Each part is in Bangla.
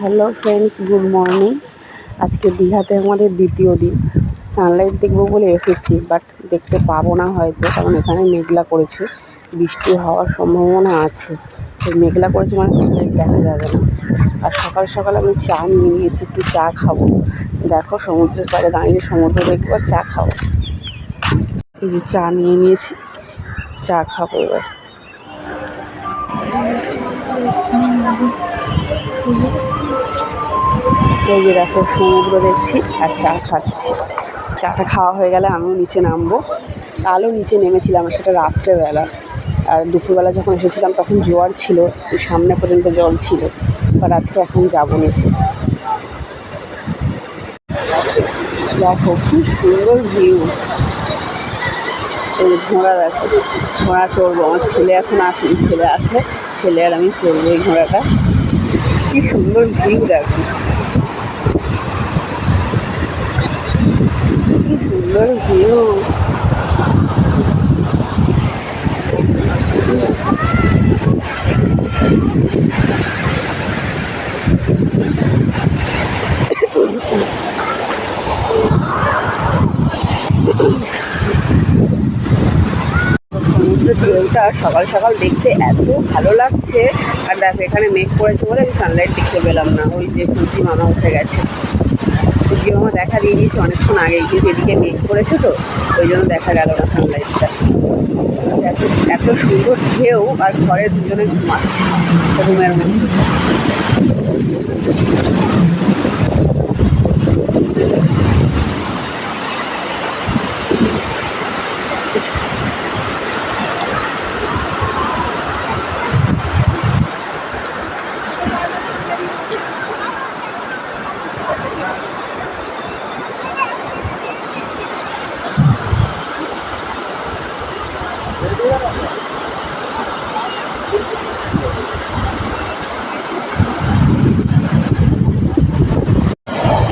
হ্যালো ফ্রেন্ডস গুড মর্নিং আজকে দীঘাতে আমাদের দ্বিতীয় দিন। সানলাইট দেখব বলে এসেছি বাট দেখতে পাবো না হয়তো, কারণ এখানে মেঘলা করেছে। বৃষ্টি হওয়ার সম্ভাবনা আছে। তো মেঘলা করেছে মানে সানলাইট দেখা যাবে না। আর সকাল সকাল আমি চা নিয়ে নিয়েছি, একটু চা খাব। দেখো, সমুদ্রের পাড়ে দাঁড়িয়ে সমুদ্র দেখব আর চা খাব। এই যে চা নিয়ে নিয়েছি, চা খাব এবার। এই যে দেখো, সমুদ্র দেখছি আর চা খাচ্ছি। চাটা খাওয়া হয়ে গেলে আমিও নিচে নামবো। কালও নিচে নেমেছিলাম সেটা রাত্রেবেলা। আর দুপুরবেলা যখন এসেছিলাম, তখন জোয়ার ছিল সামনে পর্যন্ত জল ছিল বাট আজকে এখন যাব নিচে। দেখো, কি সুন্দর ভিউ এই ঘোড়া দেখো, ঘোড়া চড়বো। আমার ছেলে এখন আসেনি, ছেলে আসে ছেলে আর আমি চড়বো এই ঘোড়াটা। কি সুন্দর ভিউ দেখো। কি সুন্দর ভিউ সকাল সকাল দেখতে এত ভালো লাগছে। আর দেখো, এখানে মেঘ পড়েছে বলে আমি সানলাইট দেখতে পেলাম না। ওই যে সূর্যি মামা উঠে গেছে। সূর্যি মামা দেখা দিয়ে দিয়েছে অনেকক্ষণ আগে কিন্তু এদিকে মেঘ পড়েছে তো, ওই জন্য দেখা গেল না সানলাইটটা এত এত সুন্দর ঢেউ, আর ঘরে দুজনে ঘুমাচ্ছে। রুমের মধ্যে।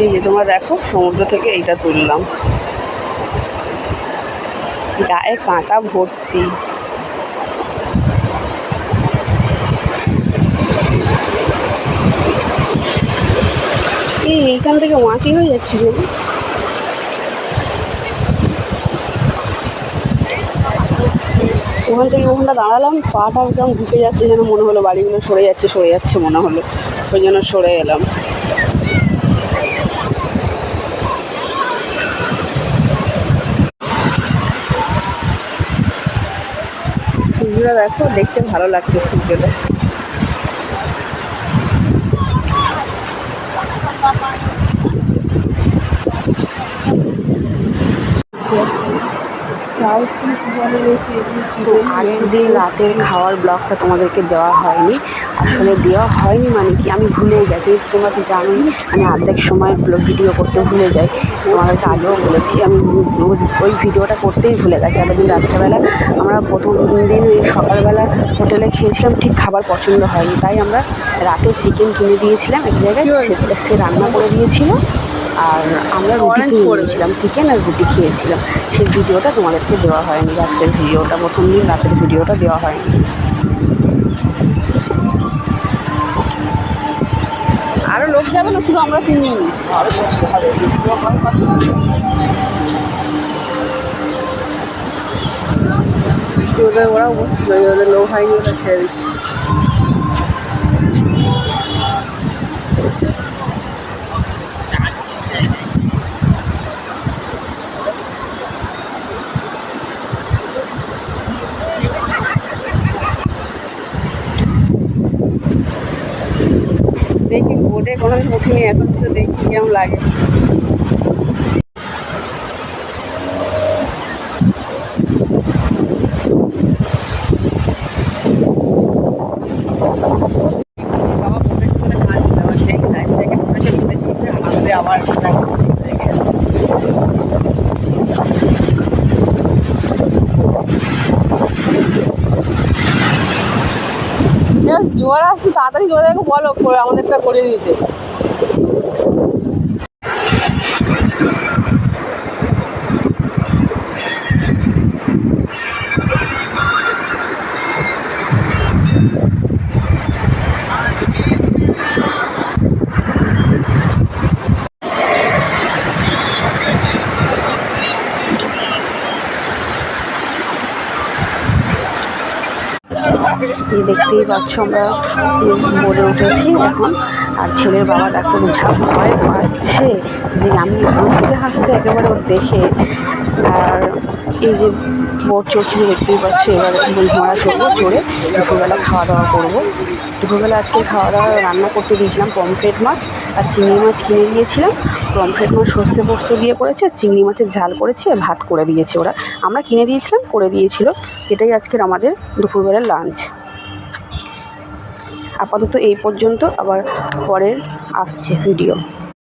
এই যে তোমরা দেখো, সমুদ্র থেকে এইটা তুললাম। গায়ে কাঁটা ভর্তি। এই, এইখান থেকে মাটি হয়ে যাচ্ছে কেন ওখান থেকে ওখানটা দাঁড়ালাম, পাটা একদম ঢুকে যাচ্ছে যেন মনে হলো বাড়িগুলো সরে যাচ্ছে সরে যাচ্ছে মনে হলো। ওই জন্য সরে এলাম। সূর্যটা দেখো দেখতে ভালো লাগছে সূর্যটা আগের দিন রাতের খাওয়ার ব্লগটা তোমাদেরকে দেওয়া হয়নি। আসলে দেওয়া হয়নি মানে কি? আমি ভুলে গেছি। তোমরা তো জানোই আমি অর্ধেক সময় ব্লগ ভিডিও করতে ভুলে যাই। তোমাদেরকে আগেও বলেছি আমি ওই ভিডিওটা করতেই ভুলে গেছি। আগের দিন রাত্রেবেলা আমরা প্রথম দিন সকালবেলা হোটেলে খেয়েছিলাম ঠিক খাবার পছন্দ হয়নি। তাই আমরা রাতে চিকেন কিনে দিয়েছিলাম এক জায়গায় সে রান্না করে দিয়েছিল। আর আমরা রুটি কিনে নিয়েছিলাম চিকেন আর রুটি খেয়েছিলাম। সেই ভিডিওটা তোমাদেরকে দেওয়া হয়নি রাত্রের ভিডিওটা প্রথম দিন রাতের ভিডিওটা দেওয়া হয়নি। আরও লোক যাবে না শুধু আমরা ওদের ওরাও বসছিল ওদের লোক হয়নি ওরা ছেড়ে দিচ্ছে। বোটে কোনোদিন উঠিনি এখন তো দেখি কেমন লাগে বাবা বোটে করে কাঁদছিল আবার সেই লাইফ জ্যাকেট পরেছে বোটে চলতে আমাদের আবার হয়ে গেছে জোয়ার আসছে তাড়াতাড়ি জোরে বলো করে আমাদেরটা করে দিতে। দেখতেই পাচ্ছ আমরা বোর্ডে উঠেছি এখন। আর ছেলের বাবা দেখো যা ভয় পাচ্ছে যে আমি হাসতে হাসতে একেবারে ওর দেখে আর এই যে বোট চড়ছিল দেখতেই পাচ্ছি, এবার বইমারা চড়বো চড়ে দুপুরবেলা খাওয়া দাওয়া করব। দুপুরবেলা আজকে খাওয়া দাওয়া রান্না করতে দিয়েছিলাম পমফ্রেট মাছ আর চিংড়ি মাছ কিনে দিয়েছিলাম পমফ্রেট মাছ সর্ষে পোস্ত দিয়ে করেছে আর চিংড়ি মাছের ঝাল করেছি, আর ভাত করে দিয়েছে ওরা। আমরা কিনে দিয়েছিলাম, করে দিয়েছিল। এটাই আজকের আমাদের দুপুরবেলার লাঞ্চ আপাতত এই পর্যন্ত আবার পরের আসছে ভিডিও